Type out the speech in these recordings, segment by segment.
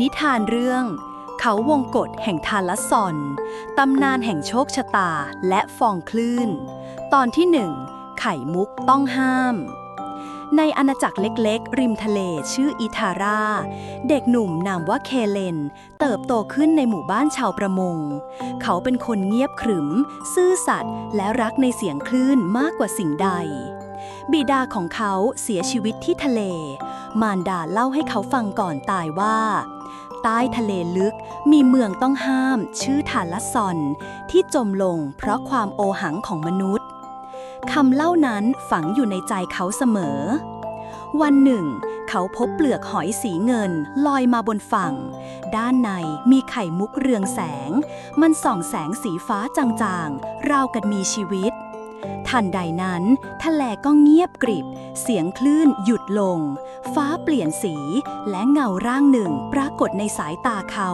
นิทานเรื่อง เขาวงกฏแห่งทานละซอน ตำนานแห่งโชคชะตาและฟองคลื่น ตอนที่หนึ่งไข่มุกต้องห้าม ในอาณาจักรเล็กๆ ริมทะเลชื่ออิทารา เด็กหนุ่มนามว่าเคเลน เติบโตขึ้นในหมู่บ้านชาวประมง เขาเป็นคนเงียบขรึม ซื่อสัตย์และรักในเสียงคลื่นมากกว่าสิ่งใดบิดาของเขาเสียชีวิตที่ทะเล มารดาเล่าให้เขาฟังก่อนตายว่า ใต้ทะเลลึกมีเมืองต้องห้าม ชื่อทานลัสซอน ที่จมลงเพราะความโอหังของมนุษย์คำเล่านั้นฝังอยู่ในใจเขาเสมอ วันหนึ่ง เขาพบเปลือกหอยสีเงินลอยมาบนฝั่ง ด้านในมีไข่มุกเรืองแสง มันส่องแสงสีฟ้าจางๆ ราวกับมีชีวิต ทันใดนั้น ทะเลก็เงียบกริบ เสียงคลื่นหยุดลง ฟ้าเปลี่ยนสี และเงาร่างหนึ่งปรากฏในสายตาเขา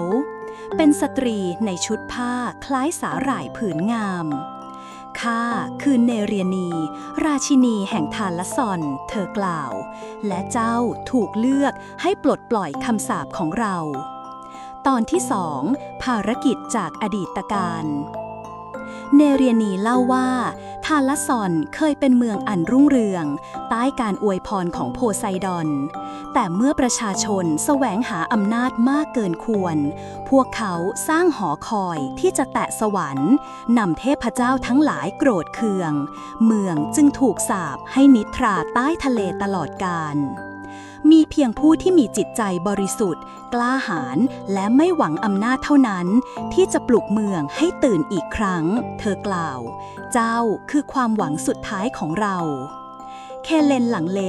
เป็นสตรีในชุดผ้าคล้ายสาหร่ายผืนงามข้าคือเนเรียนี ราชินีแห่งทานละซอน เธอกล่าว และเจ้าถูกเลือกให้ปลดปล่อยคำสาปของเรา ตอนที่สองภารกิจจากอดีตการ เนเรียนีเล่าว่า ทาลัสซอนเคยเป็นเมืองอันรุ่งเรือง ใต้การอวยพรของโพไซดอน แต่เมื่อประชาชนแสวงหาอำนาจมากเกินควร พวกเขาสร้างหอคอยที่จะแตะสวรรค์นำเทพเจ้าทั้งหลายโกรธเคือง เมืองจึงถูกสาปให้นิทราใต้ทะเลตลอดกาล มีเพียงผู้ที่มีจิตใจบริสุทธิ์ กล้าหาญและไม่หวังอำนาจเท่านั้น ที่จะปลุกเมืองให้ตื่นอีกครั้ง เธอกล่าว เจ้าคือความหวังสุดท้ายของเราเคเลนหลังเล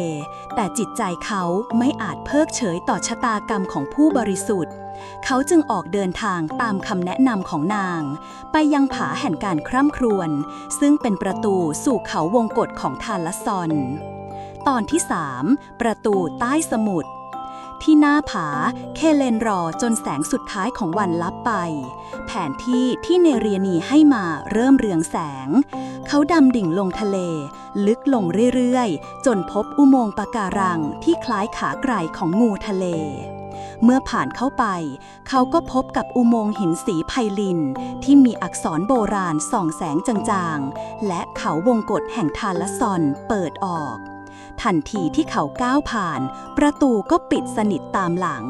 แต่จิตใจเขาไม่อาจเพิกเฉยต่อชะตากรรมของผู้บริสุทธิ์ เขาจึงออกเดินทางตามคำแนะนำของนาง ไปยังผาแห่งการคร่ำครวญซึ่งเป็นประตูสู่เขาวงกฏของทานลัสซอน ตอนที่ 3 ประตูใต้สมุทรที่หน้าผา เคเลนรอจนแสงสุดท้ายของวันลับไป แผนที่ที่เนเรียนีให้มาเริ่มเรืองแสง เขาดำดิ่งลงทะเล ลึกลงเรื่อยๆ จนพบอุโมงค์ปะการังที่คล้ายขาไกรของงูทะเล เมื่อผ่านเข้าไป เขาก็พบกับอุโมงค์หินสีไพลิน ที่มีอักษรโบราณส่องแสงจางๆ และเขาวงกฏแห่งทาลซอนเปิดออก ทันทีที่เขาก้าวผ่าน ประตูก็ปิดสนิทตามหลัง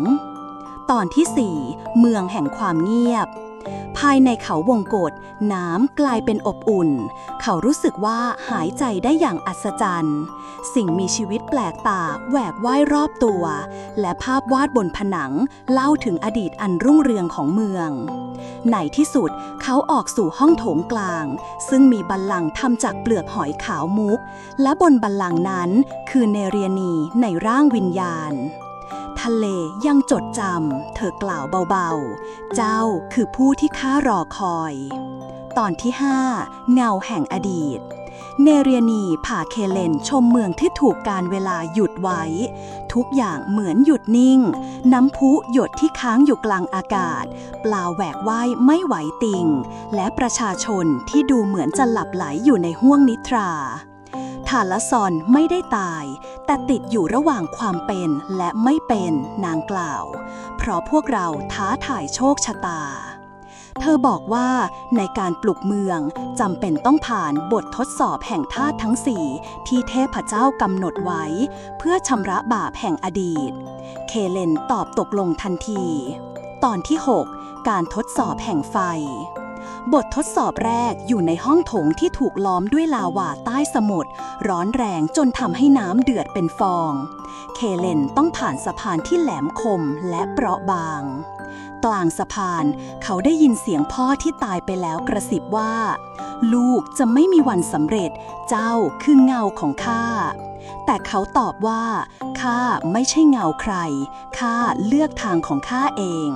ตอนที่ 4 เมืองแห่งความเงียบ ภายในเขาวงกฏน้ำกลายเป็นอบอุ่น เขารู้สึกว่าหายใจได้อย่างอัศจรรย์ สิ่งมีชีวิตแปลกตาแหวกว่ายรอบตัว และภาพวาดบนผนังเล่าถึงอดีตอันรุ่งเรืองของเมืองในที่สุดเขาออกสู่ห้องโถงกลาง ซึ่งมีบัลลังก์ทำจากเปลือกหอยขาวมุก และบนบัลลังก์นั้นคือเนเรียนีในร่างวิญญาณ ทะเลยังจดจำ เธอกล่าวเบาๆ เจ้าคือผู้ที่ข้ารอคอย ตอนที่ 5 เงาแห่งอดีต เนเรียนีพาเคเลนชมเมืองที่ถูกการเวลาหยุดไว้ ทุกอย่างเหมือนหยุดนิ่ง น้ำพุหยดที่ค้างอยู่กลางอากาศ ปลาแหวกว่ายไม่ไหวติง และประชาชนที่ดูเหมือนจะหลับไหลอยู่ในห้วงนิทรา ทาละซอนไม่ได้ตาย แต่ติดอยู่ระหว่างความเป็นและไม่เป็นนางกล่าว เพราะพวกเราท้าถ่ายโชคชะตา เธอบอกว่าในการปลุกเมืองจำเป็นต้องผ่านบททดสอบแห่งธาตุทั้งสี่ที่เทพเจ้ากำหนดไว้ เพื่อชำระบาปแห่งอดีต เคเลนตอบตกลงทันที ตอนที่ 6 การทดสอบแห่งไฟ บททดสอบแรกอยู่ในห้องโถงที่ถูกล้อมด้วยลาวาใต้สมุทรร้อนแรงจนทำให้น้ำเดือดเป็นฟอง เคเลนต้องผ่านสะพานที่แหลมคมและเปราะบาง กลางสะพานเขาได้ยินเสียงพ่อที่ตายไปแล้วกระซิบว่า ลูกจะไม่มีวันสำเร็จ เจ้าคือเงาของข้าแต่เขาตอบว่าข้าไม่ใช่เงาใครข้าเลือกทางของข้าเอง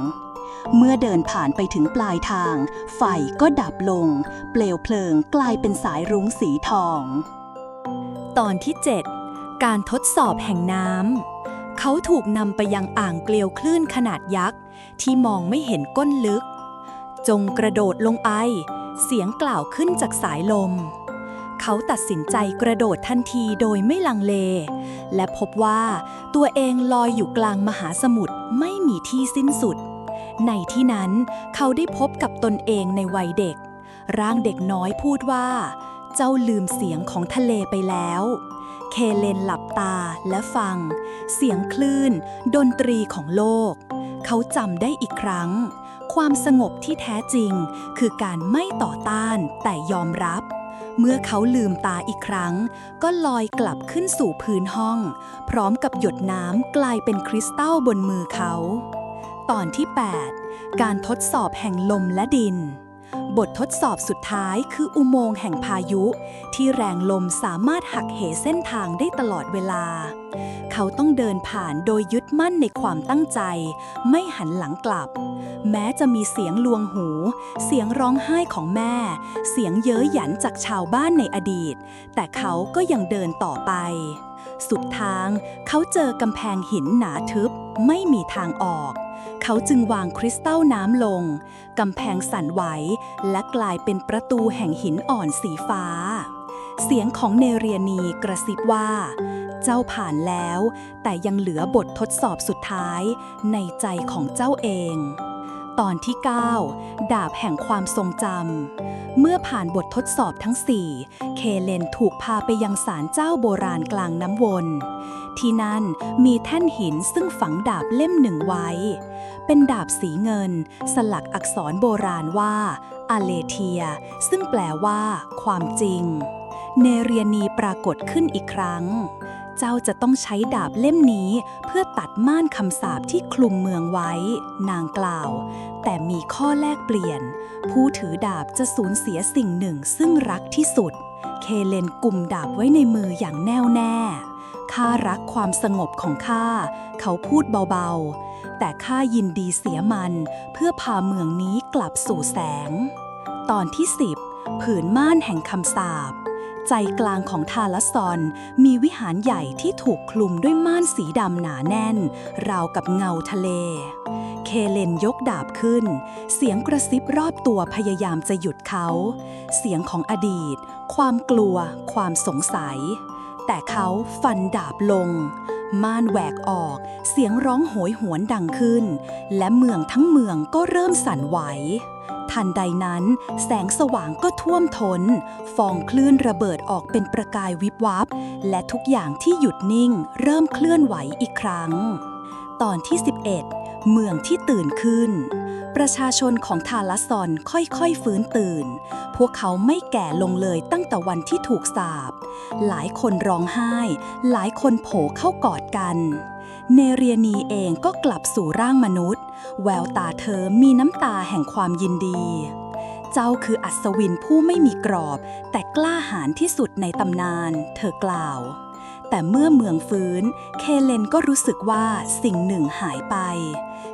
เมื่อเดินผ่านไปถึงปลายทาง ไฟก็ดับลง เปลวเพลิงกลายเป็นสายรุ้งสีทอง ตอนที่ 7 การทดสอบแห่งน้ำเขาถูกนำไปยังอ่างเกลียวคลื่นขนาดยักษ์ ที่มองไม่เห็นก้นลึก จงกระโดดลงไป เสียงกล่าวขึ้นจากสายลมเขาตัดสินใจกระโดดทันทีโดยไม่ลังเล และพบว่าตัวเองลอยอยู่กลางมหาสมุทรไม่มีที่สิ้นสุด ในที่นั้นเขาได้พบกับตนเองในวัยเด็ก ร่างเด็กน้อยพูดว่า เจ้าลืมเสียงของทะเลไปแล้ว เคเลนหลับตาและฟัง เสียงคลื่น ดนตรีของโลก เขาจำได้อีกครั้ง ความสงบที่แท้จริง คือการไม่ต่อต้านแต่ยอมรับเมื่อเขาลืมตาอีกครั้ง ก็ลอยกลับขึ้นสู่พื้นห้อง พร้อมกับหยดน้ำกลายเป็นคริสตัลบนมือเขา ตอนที่ 8 การทดสอบแห่งลมและดิน บททดสอบสุดท้ายคืออุโมงค์แห่งพายุ ที่แรงลมสามารถหักเหเส้นทางได้ตลอดเวลา เขาต้องเดินผ่านโดยยึดมั่นในความตั้งใจ ไม่หันหลังกลับ แม้จะมีเสียงลวงหู เสียงร้องไห้ของแม่ เสียงเย้ยหยันจากชาวบ้านในอดีต แต่เขาก็ยังเดินต่อไป สุดทางเขาเจอกำแพงหินหนาทึบ ไม่มีทางออก เขาจึงวางคริสตัลน้ำลง กำแพงสั่นไหว และกลายเป็นประตูแห่งหินอ่อนสีฟ้า เสียงของเนเรียนีกระซิบว่า เจ้าผ่านแล้ว แต่ยังเหลือบททดสอบสุดท้ายในใจของเจ้าเอง ตอนที่ 9 ดาบแห่งความทรงจำ เมื่อผ่านบททดสอบทั้ง 4 เคเลนถูกพาไปยังศาลเจ้าโบราณกลางน้ำวน ที่นั่นมีแท่นหินซึ่งฝังดาบเล่มหนึ่งไว้ เป็นดาบสีเงิน สลักอักษรโบราณว่าอาเลเทีย ซึ่งแปลว่า ความจริง เนเรียนีปรากฏขึ้นอีกครั้ง เจ้าจะต้องใช้ดาบเล่มนี้เพื่อตัดม่านคำสาปที่คลุมเมืองไว้ นางกล่าว แต่มีข้อแลกเปลี่ยน ผู้ถือดาบจะสูญเสียสิ่งหนึ่งซึ่งรักที่สุด เคเลนกุมดาบไว้ในมืออย่างแน่วแน่ข้ารักความสงบของข้า เขาพูดเบาๆ แต่ข้ายินดีเสียมันเพื่อพาเมืองนี้กลับสู่แสง ตอนที่10ผืนม่านแห่งคำสาป ใจกลางของทาลซอน มีวิหารใหญ่ที่ถูกคลุมด้วยม่านสีดำหนาแน่น ราวกับเงาทะเล เคเลนยกดาบขึ้น เสียงกระซิบรอบตัวพยายามจะหยุดเขา เสียงของอดีต ความกลัว ความสงสัย แต่เขาฟันดาบลง ม่านแหวกออก เสียงร้องโหยหวนดังขึ้น และเมืองทั้งเมืองก็เริ่มสั่นไหว ทันใดนั้น แสงสว่างก็ท่วมทนฟองคลื่นระเบิดออกเป็นประกายวิบวับ และทุกอย่างที่หยุดนิ่ง เริ่มเคลื่อนไหวอีกครั้ง ตอนที่ 11 เมืองที่ตื่นขึ้น ประชาชนของทาลัสซอนค่อยๆฟื้นตื่น พวกเขาไม่แก่ลงเลยตั้งแต่วันที่ถูกสาปหลายคนร้องไห้ หลายคนโผเข้ากอดกัน เนเรียนีเองก็กลับสู่ร่างมนุษย์ แววตาเธอมีน้ำตาแห่งความยินดี เจ้าคืออัศวินผู้ไม่มีกรอบ แต่กล้าหาญที่สุดในตำนาน เธอกล่าว แต่เมื่อเมืองฟื้น เคเลนก็รู้สึกว่าสิ่งหนึ่งหายไป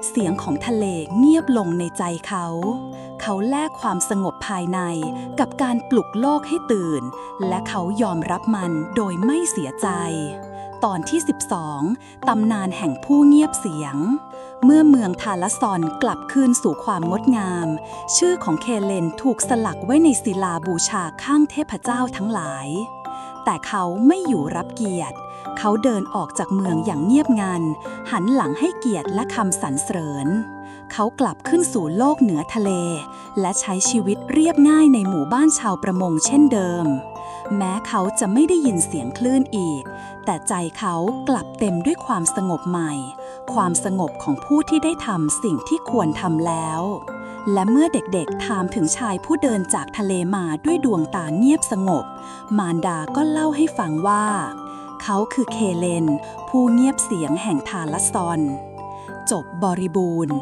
เสียงของทะเลเงียบลงในใจเขา เขาแลกความสงบภายในกับการปลุกโลกให้ตื่น และเขายอมรับมันโดยไม่เสียใจ ตอนที่ 12 ตำนานแห่งผู้เงียบเสียง เมื่อเมืองทาลซอนกลับคืนสู่ความงดงาม ชื่อของเคเลนถูกสลักไว้ในศิลาบูชาข้างเทพเจ้าทั้งหลาย แต่เขาไม่อยู่รับเกียรติ เขาเดินออกจากเมืองอย่างเงียบงัน หันหลังให้เกียรติและคำสรรเสริญ เขากลับขึ้นสู่โลกเหนือทะเล และใช้ชีวิตเรียบง่ายในหมู่บ้านชาวประมงเช่นเดิม แม้เขาจะไม่ได้ยินเสียงคลื่นอีก แต่ใจเขากลับเต็มด้วยความสงบใหม่ ความสงบของผู้ที่ได้ทำสิ่งที่ควรทำแล้ว และเมื่อเด็กๆถามถึงชายผู้เดินจากทะเลมาด้วยดวงตาเงียบสงบ มารดาก็เล่าให้ฟังว่า เขาคือเคเลน ผู้เงียบเสียงแห่งทาลัสซอน จบบริบูรณ์